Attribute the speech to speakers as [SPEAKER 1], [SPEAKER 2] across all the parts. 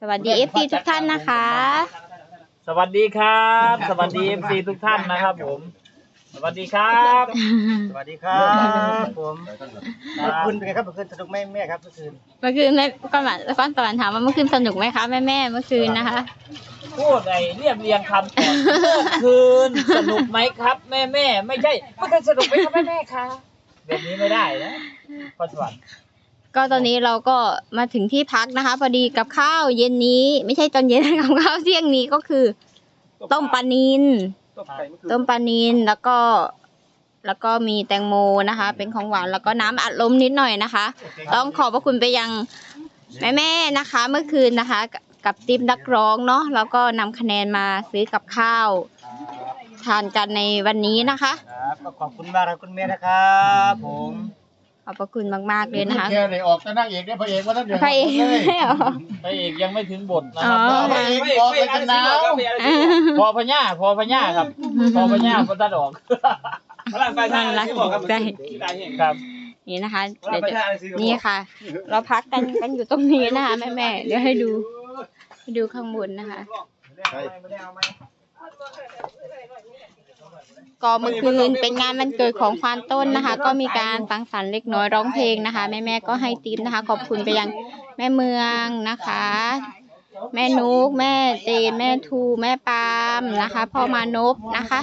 [SPEAKER 1] สวัสดีเอฟซีทุกท่านนะคะ
[SPEAKER 2] สวัสดีครับ สวัสดีเอฟซีทุกท่านนะครับผม สวัสดีครับ
[SPEAKER 3] สวัสดีครับผมเมื่อคืนเป็นไงครับเมื่อคืนสนุกไหมแม่ครับเมื่อคืน
[SPEAKER 1] เมื่อคืนแม่ก้อนหวานก้อนตะวันถามว่าเมื่อคืนสนุกไหมคะแม่แม่ๆเมื่อคืนนะคะ
[SPEAKER 2] พูดไอ้เรียบเรียงคำก่อนเมื่อคืนสนุกไหมครับ แม่แม่ไม่ใช่เมื่อคืนสนุกไหมครับแม่แม่คะแบบนี้ไม่ได้นะพอสวรรค์
[SPEAKER 1] ก็ตอนนี้เราก็มาถึงที่พักนะคะ พอดีกับข้าวเย็นนี้ ไม่ใช่ตอนเย็นกับข้าวเที่ยงนี้ก็คือ ต้มปลานิน
[SPEAKER 3] ต้มไก่เมื่อคืน
[SPEAKER 1] ต้มปลานินแล้วก็ แล้วก็มีแตงโมนะคะ เป็นของหวานแล้วก็น้ำอัดลมนิดหน่อยนะคะ ต้องขอบพระคุณไปยังแม่แม่ๆนะคะ เมื่อคืนนะคะกับกับทีมนักร้องเนาะแล้วก็นำคะแนนมาซื้อกับข้าวทานกันในวันนี้นะคะ
[SPEAKER 3] ครับก็ขอบคุณมากครับคุณแม่นะครับผม
[SPEAKER 1] ขอบพระคุณมากๆเลยนะคะ
[SPEAKER 4] แค่เลยออกแต่นั่งเอกเนี่ยพระเอกว่าท่านเดือด
[SPEAKER 1] พระเอก
[SPEAKER 4] เลย
[SPEAKER 1] เหรอ
[SPEAKER 2] พระเอกยังไม่ถึงบทนะครับ
[SPEAKER 1] อ๋อ
[SPEAKER 4] พระเอกออกไปกันหนาว
[SPEAKER 2] พอพญาพอพญาครับ พอพญาพอตัดออก
[SPEAKER 5] พลังไฟทางที่บอกครับ
[SPEAKER 1] ได้
[SPEAKER 5] ได้เห็น
[SPEAKER 2] ครับ
[SPEAKER 1] นี่นะคะ
[SPEAKER 5] พลั
[SPEAKER 1] เดี๋ยวจะ
[SPEAKER 5] งไฟทางอะไรสิ
[SPEAKER 1] นี่ค่ะ เราพักกันกันอยู่ตรงนี้นะคะแม่แม่ๆเดี๋ยวให้ดูให้ดูข้างบนนะคะ ก็เมื่อคืนเป็นงานวันเกิดของควานต้นนะคะ ก็มีการสังสรรค์เล็กน้อยร้องเพลงนะคะ แม่แม่ก็ให้ติปนะคะ ขอบคุณไปยังแม่เมืองนะคะ แม่นุก แม่เจนแม่ทูแม่ปาล์มนะคะพ่อมานพนะคะ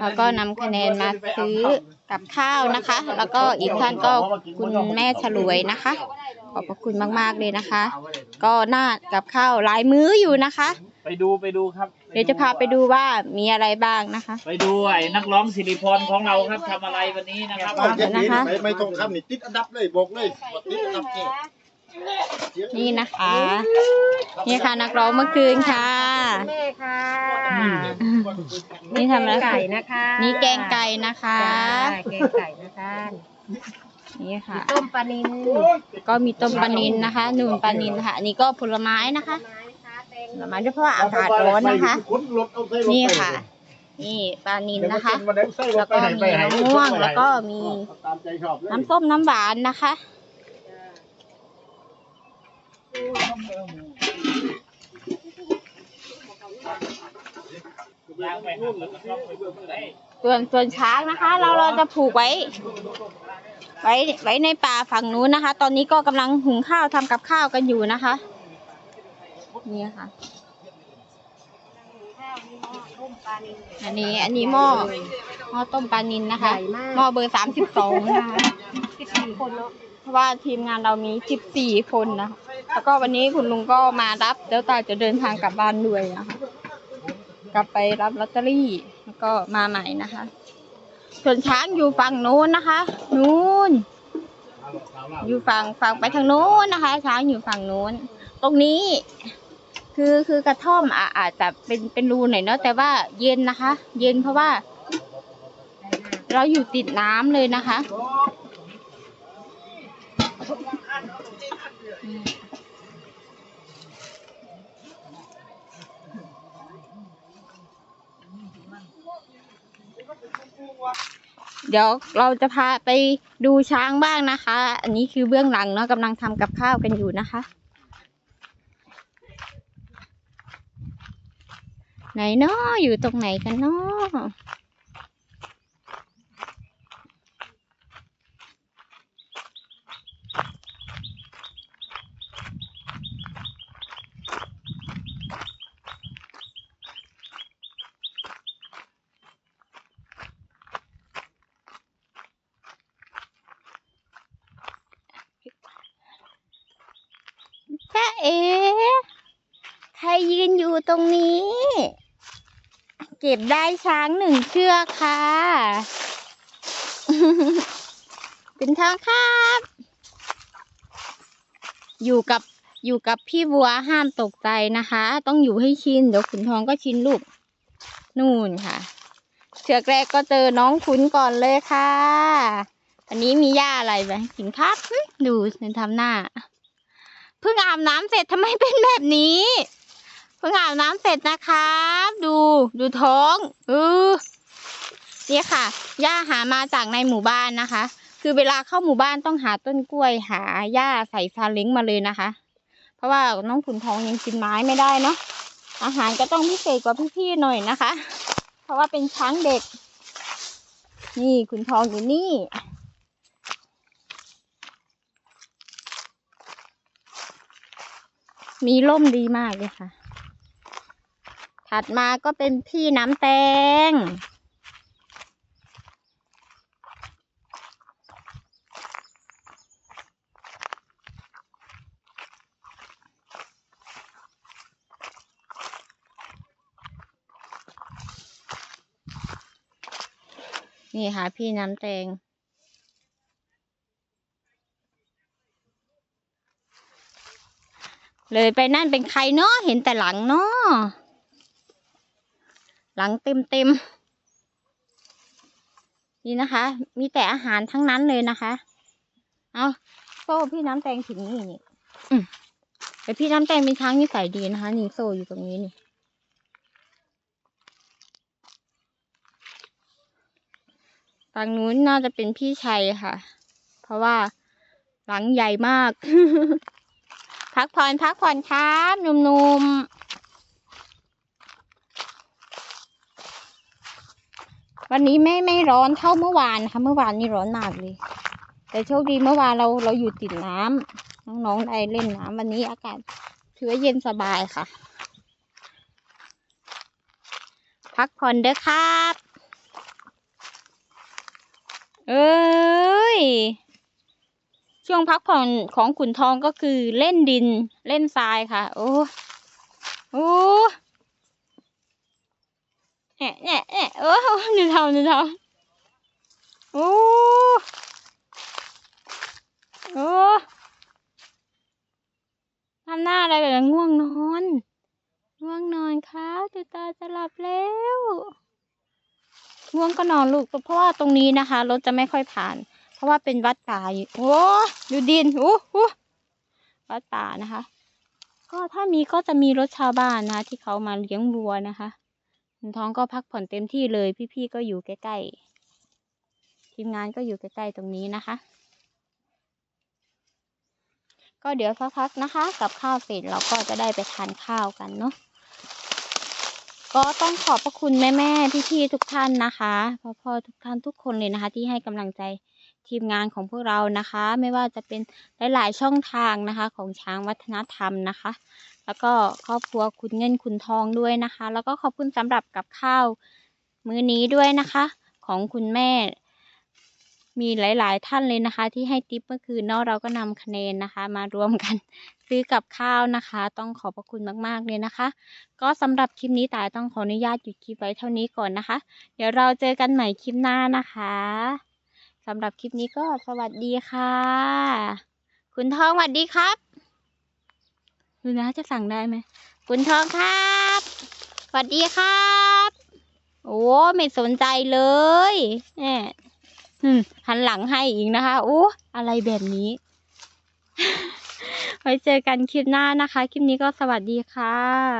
[SPEAKER 1] แล้วก็นำคะแนนมาซื้อกับข้าวนะคะ แล้วก็อีกท่านก็คุณแม่ฉลวยนะคะ ขอบพระคุณมาก ๆ เลยนะคะ ก็น่ากับข้าวหลายมื้ออยู่นะคะ
[SPEAKER 2] ไปดูไปดูครับ
[SPEAKER 1] เดี๋ยวจะพาไปดูว่ามีอะไรบ้างนะคะ
[SPEAKER 2] ไปดูไอ้นักร้องสิริพรของเราครับทำอะไรวันนี้นะครับ
[SPEAKER 4] เอาเย็นนี้ไม่ไม่ต้องคำนี่ติดอันดับเลยบอกเลยว่าติดอันดับเก่ง
[SPEAKER 1] นี่นะคะ นี่ค่ะนักร้องเมื่อคืนค่ะ
[SPEAKER 6] แม่ค่ะ
[SPEAKER 1] นี่ทำอะไร
[SPEAKER 6] ไก่นะคะ
[SPEAKER 1] นี่แกงไก่นะคะ
[SPEAKER 6] จ้าแกงไก่นะคะ
[SPEAKER 1] นี่ค่ะ
[SPEAKER 6] ต้มปลานิล
[SPEAKER 1] ก็มีต้มปลานินนะคะ หนุนปลานินค่ะอันนี้ก็ผลไม้นะคะ
[SPEAKER 6] ไม้นะคะแตง
[SPEAKER 1] ผลไม้ด้วยเพราะว่าอากาศร้อนนะคะ
[SPEAKER 4] ขนรถเอาใส่รถไป
[SPEAKER 1] นี่ค่ะ นี่ปลานินนะคะ
[SPEAKER 4] เดี๋ยวมาเดี๋ยวใส่ร
[SPEAKER 1] แล้
[SPEAKER 4] ถ
[SPEAKER 1] ว
[SPEAKER 4] ไป
[SPEAKER 1] ก็
[SPEAKER 4] ไหน
[SPEAKER 1] มี
[SPEAKER 4] ไปไหน
[SPEAKER 1] มะม่วงแล้วก็มี
[SPEAKER 4] ตามใจชอบเลย
[SPEAKER 1] น้ำส้มน้ำหวานนะคะส่วนส่วนช้างนะคะ เราเราจะผูกไว้ ไว้ไว้ในป่าฝั่งนู้นนะคะ ตอนนี้ก็กำลังหุงข้าวทำกับข้าวกันอยู่นะคะ นี่ค่ะ
[SPEAKER 6] ต้มปลานิล
[SPEAKER 1] อันนี้อันนี้หม้อหม้อต้มปลานินนะคะ
[SPEAKER 6] ใหญ่มาก
[SPEAKER 1] หม้อเบอร์สามสิบสองนะคะ
[SPEAKER 6] สิบสี่คนเนาะ
[SPEAKER 1] เพราะว่าทีมงานเรามีสิบสี่คนนะคะแล้วก็วันนี้คุณลุงก็มารับแล้วตาจะเดินทางกลับบ้านด้วยนะคะกลับไปรับลอตเตอรี่แล้วก็มาใหม่นะคะ ส่วนช้างอยู่ฝั่งโน้นนะคะนู้นอยู่ฝั่งฝั่งไปทางโน้นนะคะ ช้างอยู่ฝั่งโน้น ตรงนี้ คือคือกระท่อมอะอาจจะเป็นเป็นรูหน่อยเนาะแต่ว่าเย็นนะคะ เย็นเพราะว่า เราอยู่ติดน้ำเลยนะคะ เดี๋ยวเราจะพาไปดูช้างบ้างนะคะ อันนี้คือเบื้องหลังเนาะกำลังทำกับข้าวกันอยู่นะคะ ไหนเนาะอยู่ตรงไหนกันเนาะเอ๋ใครยืนอยู่ตรงนี้ เก็บได้ช้างหนึ่งเชือกค่ะ เป็นทางครับ อยู่กับอยู่กับพี่บัวห้ามตกใจนะคะ ต้องอยู่ให้ชิน เดี๋ยวขุนทองก็ชินลูก นู่นค่ะ เชือกแรกก็เจอน้องขุนก่อนเลยค่ะ อันนี้มีหญ้าอะไรไหมกินครับ ดูเป็นทำหน้า เพิ่งอาบน้ำเสร็จทำไมเป็นแบบนี้ พิ่งอาบน้ำเสร็จนะครับ ดูดูท้องเออเนี่ยค่ะย่าหามาจากในหมู่บ้านนะคะ คือเวลาเข้าหมู่บ้านต้องหาต้นกล้วยหาหญ้าใส่ซาเล้งมาเลยนะคะ เพราะว่าน้องขุนทองยังกินไม้ไม่ได้เนาะอาหารก็ต้องพิเศษกว่าพี่ๆหน่อยนะคะ เพราะว่าเป็นช้างเด็ก นี่ขุนทองอยู่นี่มีร่มดีมากเลยค่ะ ถัดมาก็เป็นพี่น้ำแตง นี่ค่ะพี่น้ำแตงเลยไปนั่นเป็นใครเนาะเห็นแต่หลังเนาะ หลังเต็มเต็มนี่นะคะ มีแต่อาหารทั้งนั้นเลยนะคะ เอาโซ่พี่น้ำแตงถึงนี่นี่แต่พี่น้ำแตงเป็นช้างนิสัยดีนะคะนี่โซ่อยู่ตรงนี้นี่ฝั่งนู้นน่าจะเป็นพี่ชัยค่ะ เพราะว่าหลังใหญ่มาก พักผ่อนพักผ่อนครับหนุ่มๆ วันนี้ไม่ไม่ร้อนเท่าเมื่อวานนะคะเมื่อวานนี่ร้อนมากเลย แต่โชคดีเมื่อวานเราเราอยู่ติดน้ำน้องๆได้เล่นน้ำวันนี้อากาศถือว่าเย็นสบายค่ะ พักผ่อนเด้อครับ เอ้ย ช่วงพักผ่อนของขุนทองก็คือเล่นดินเล่นทรายค่ะ โอ้โอ้ แอะแอะแอะโอ้หนึ่ท่าหนึ่ท่าโอ้โอ้ทำหน้าอะไรแบบง่วงนอนง่วงนอนครับตื่นตาจะหลับแล้วง่วงก็นอนลูกเพราะว่าตรงนี้นะคะรถจะไม่ค่อยผ่าน เพราะว่าเป็นวัดป่าอยู่โอ้ดูดินโอ้โหวัดป่านะคะ ก็ถ้ามีก็จะมีรถชาวบ้านนะะที่เขามาเลี้ยงวัวนะคะ ท้องก็พักผ่อนเต็มที่เลย พี่ๆก็อยู่ใกล้ๆ ทีมงานก็อยู่ใกล้ๆตรงนี้นะคะ ก็เดี๋ยวพักๆนะคะ กับข้าวเสร็จเราก็จะได้ไปทานข้าวกันเนาะก็ต้องขอบพระคุณแม่ๆพี่พี่ๆทุกท่านนะคะพ่อพ่อทุกท่านทุกคนเลยนะคะ ที่ให้กำลังใจ ทีมงานของพวกเรานะคะ ไม่ว่าจะเป็นหลาย ๆ ช่องทางนะคะ ของช้างวัฒนธรรมนะคะ แล้วก็ครอบครัวคุณเงินคุณทองด้วยนะคะ แล้วก็ขอบคุณสำหรับกับข้าวมื้อนี้ด้วยนะคะ ของคุณแม่ มีหลาย ๆ ท่านเลยนะคะ ที่ให้ติปเมื่อคืนเนาะเราก็นำคะแนนนะคะ มารวมกันซื้อกับข้าวนะคะ ต้องขอบพระคุณมาก ๆ เลยนะคะ ก็สำหรับคลิปนี้แต่ต้องขออนุญาตหยุดคลิปไว้เท่านี้ก่อนนะคะ เดี๋ยวเราเจอกันใหม่คลิปหน้านะคะ สำหรับคลิปนี้ก็สวัสดีค่ะ คุณทองสวัสดีครับดูนะจะสั่งได้ไหมคุณทองครับสวัสดีครับ โอ้ไม่สนใจเลยแหมอืมหันหลังให้อีกนะคะโอ้อะไรแบบนี้ ไว้เจอกันคลิปหน้านะคะ คลิปนี้ก็สวัสดีค่ะ